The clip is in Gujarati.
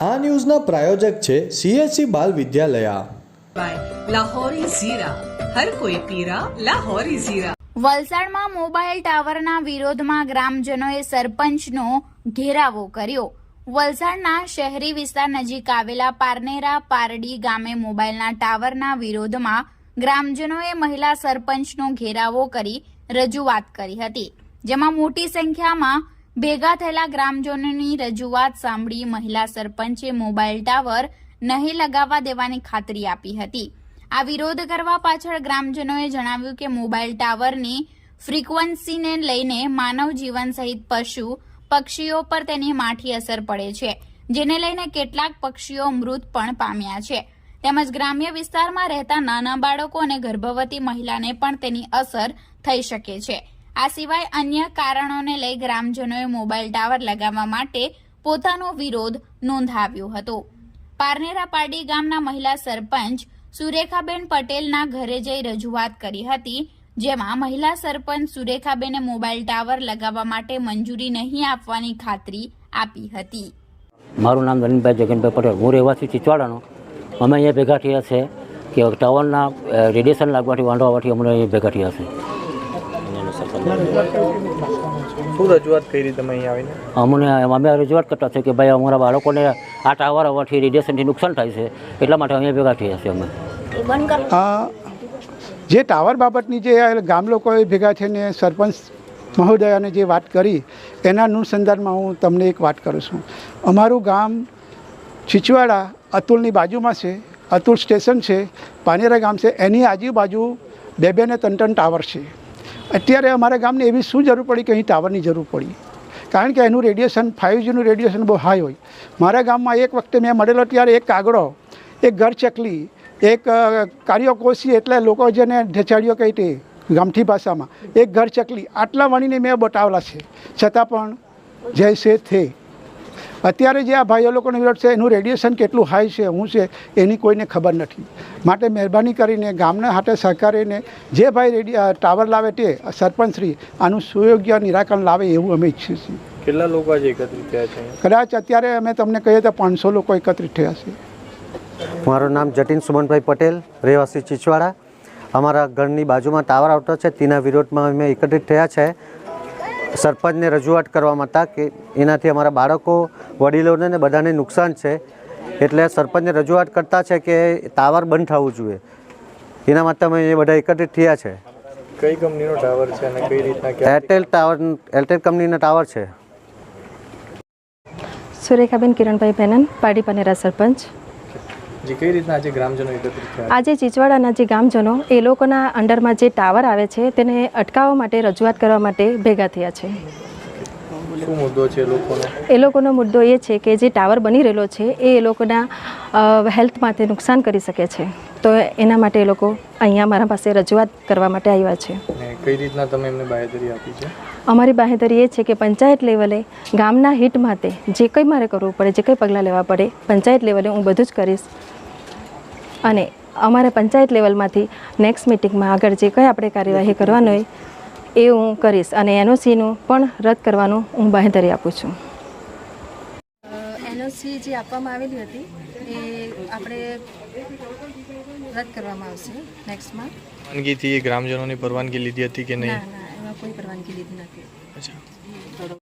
આ ન્યૂઝના પ્રાયોજક છે સીએસસી બાલ વિદ્યાલયા. લાહોરી ઝીરા. વલસાડમાં મોબાઈલ ટાવરના વિરોધમાં ગ્રામજનોએ સરપંચનો ઘેરાવો કર્યો. વલસાડના શહેરી વિસ્તાર નજીક આવેલા પારનેરા પારડી ગામે મોબાઈલના ટાવરના વિરોધમાં ગ્રામજનોએ મહિલા સરપંચનો ઘેરાવો કરી રજૂઆત કરી હતી જેમાં મોટી સંખ્યામાં ભેગા થયેલા ગ્રામજનોની રજૂઆત સાંભળી મહિલા સરપંચે મોબાઈલ ટાવર નહીં લગાવવા દેવાની ખાતરી આપી હતી. આ વિરોધ કરવા પાછળ ગ્રામજનોએ જણાવ્યું કે મોબાઈલ ટાવરની ફ્રીક્વન્સીને લઈને માનવ જીવન સહિત પશુ પક્ષીઓ પર તેની માઠી અસર પડે છે, જેને લઈને કેટલાક પક્ષીઓ મૃત પણ પામ્યા છે. તેમજ ગ્રામ્ય વિસ્તારમાં રહેતા નાના બાળકો અને ગર્ભવતી મહિલાને પણ તેની અસર થઈ શકે છે. આ સિવાય અન્ય કારણોને લઈ ગ્રામજનોએ મોબાઈલ ટાવર લગાવવા માટે પોતાનો વિરોધ નોંધાવ્યો હતો. પારનેરા પારડી ગામના મહિલા સરપંચ સુરેખાબેન પટેલના ઘરે જઈ રજૂઆત કરી હતી, જેમાં મહિલા સરપંચ સુરેખાબેને મોબાઈલ ટાવર લગાવવા માટે મંજૂરી નહીં આપવાની ખાતરી આપી હતી. મારું નામ નલિનભાઈ જગનભાઈ પટેલ. હું રહેવાસી ચિચવાડાનો. અમે અહીંયા ભેગા થયા છે કે ટાવરના રેડિયેશન લાગવાથી વાંધો આવવાથી અમને અહીંયા ભેગા થયા છે. શું રજૂઆત કરી તમે અહીંયા આવીને? અમને અમે રજૂઆત કરતા છે કે ભાઈ અમારા બાળકોને આ ટાવર અવારથી રેડિયેશનથી નુકસાન થાય છે. એટલા માટે અમે ભેગા થયા છે અમે. જે ટાવર બાબતની જે ગામ લોકોએ ભેગા થઈને સરપંચ મહોદયાને જે વાત કરી એના અનુસંધાનમાં હું તમને એક વાત કરું છું. અમારું ગામ છીચવાડા અતુલની બાજુમાં છે અતુલ સ્ટેશન છે પાનેરા ગામ છે એની આજુબાજુ બે બે ને ત્રણ ત્રણ ટાવર છે. અત્યારે અમારા ગામને એવી શું જરૂર પડી કે અહીં ટાવરની જરૂર પડી? કારણ કે એનું રેડિયેશન ફાઇવ જીનું રેડિયેશન બહુ હાઈ હોય. મારા ગામમાં એક વખતે મેં મળેલો ત્યારે એક કાગડો, એક ઘર ચકલી, એક કાર્યકોશી એટલે લોકો જેને ઢેચાડ્યો કહી તે ગામઠી ભાષામાં, એક ઘર ચકલી. આટલા વણીને મેં બતાવેલા છે. છતાં પણ જય છે થે. અત્યારે જે આ ભાઈઓ લોકોનો વિરોધ છે એનું રેડિયેશન કેટલું હાઈ છે શું છે એની કોઈને ખબર નથી. માટે મહેરબાની કરીને ગામના હાથે સહકારીને જે ભાઈ રેડિ ટાવર લાવે તે સરપંચશ્રી આનું સુયોગ્ય નિરાકરણ લાવે એવું અમે ઈચ્છીએ છીએ. કેટલા લોકો આજે એકત્રિત થયા છે? કદાચ અત્યારે અમે તમને કહીએ તો પાંચસો લોકો એકત્રિત થયા છે. મારું નામ જતીન સુમનભાઈ પટેલ રહેવાસી ચીચવાડા. અમારા ઘરની બાજુમાં ટાવર આવતો છે તેના વિરોધમાં અમે એકત્રિત થયા છે. સરપંચને રજૂઆત કરવા માટે કે એનાથી અમારા બાળકો વડીલોને ને બધાને નુકસાન છે. એટલે સરપંચને રજૂઆત કરતા છે કે ટાવર બંધ થવું જોઈએ. એના માટે અમે એ બધા એકત્રિત થયા છે. કઈ કંપનીનો ટાવર છે અને કઈ રીતના એરટેલ ટાવર એરટેલ કંપનીના ટાવર છે. સુરેખાબેન કિરણભાઈ પેનન પાડી પનેરા સરપંચ. જે કઈ રીતના આજે ગ્રામજનો એકત્રિત થયા આજે ચીચવાડાના જે ગામજનો એ લોકોના અંડરમાં જે ટાવર આવે છે તેને અટકાવવા માટે રજૂઆત કરવા માટે ભેગા થયા છે. શું મુદ્દો છે લોકોનો? એ લોકોનો મુદ્દો એ છે કે જે ટાવર બની રહેલો છે એ એ લોકોના હેલ્થ માટે નુકસાન કરી શકે છે. તો એના માટે એ લોકો અહીંયા મારા પાસે રજૂઆત કરવા માટે આવ્યા છે. કઈ રીતના તમે એમને બાહેધરી આપી છે? અમારી બાહેધરી એ છે કે પંચાયત લેવલે ગામના હિત માટે જે કંઈ મારે કરવું પડે જે કંઈ પગલાં લેવા પડે પંચાયત લેવલે હું બધું જ કરીશ. અને અમારે પંચાયત લેવલમાંથી નેક્સ્ટ મિટિંગમાં આગળ જે કંઈ આપણે કાર્યવાહી કરવાની હોય એ હું કરીશ અને એનઓસીનું પણ રદ કરવાનું હું બાંહેધરી આપું છું. એનઓસી જે આપવામાં આવેલી હતી એ આપણે રદ કરવામાં આવશે નેક્સ્ટમાં પરવાનગીથી ગ્રામજનોની પરવાનગી લીધી હતી કે નહીં? ના ના એમાં કોઈ પરવાનગી લીધી નથી. અચ્છા.